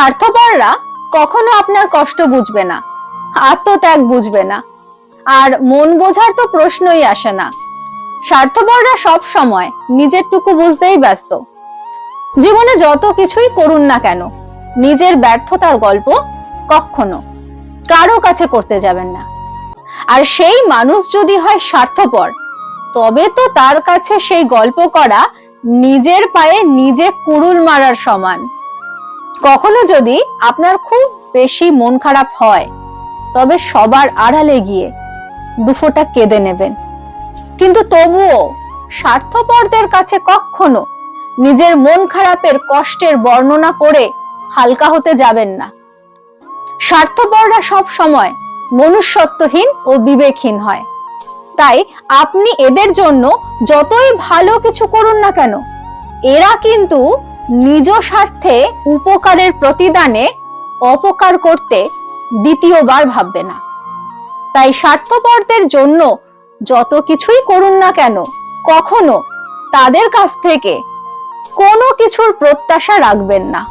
স্বার্থপররা কখনো আপনার কষ্ট বুঝবে না, আত্মত্যাগ বুঝবে না, আর মন বোঝার তো প্রশ্নই আসে না। স্বার্থপররা সব সময় নিজের টুকু বুঝতেই ব্যস্ত। জীবনে যত কিছুই করুন না কেন, নিজের ব্যর্থতার গল্প কখনো কারও কাছে করতে যাবেন না। আর সেই মানুষ যদি হয় স্বার্থপর, তবে তো তার কাছে সেই গল্প করা নিজের পায়ে নিজে কুড়ুল মারার সমান। কখনো যদি আপনার খুব বেশি মন খারাপ হয়, তবে সবার আড়ালে গিয়ে দুফোটা কেঁদে নেবেন। কিন্তু তবুও স্বার্থপরদের কাছে কখনো নিজের মন খারাপের কষ্টের বর্ণনা করে হালকা হতে যাবেন না। স্বার্থপররা সব সময় মনুষ্যত্বহীন ও বিবেকহীন হয়। তাই আপনি এদের জন্য যতই ভালো কিছু করুন না কেন, এরা কিন্তু নিজ স্বার্থে উপকারের প্রতিদানে অপকার করতে দ্বিতীয়বার ভাববে না। তাই স্বার্থপরদের জন্য যত কিছুই করুন না কেন, কখনো তাদের কাছ থেকে কোনো কিছুর প্রত্যাশা রাখবেন না।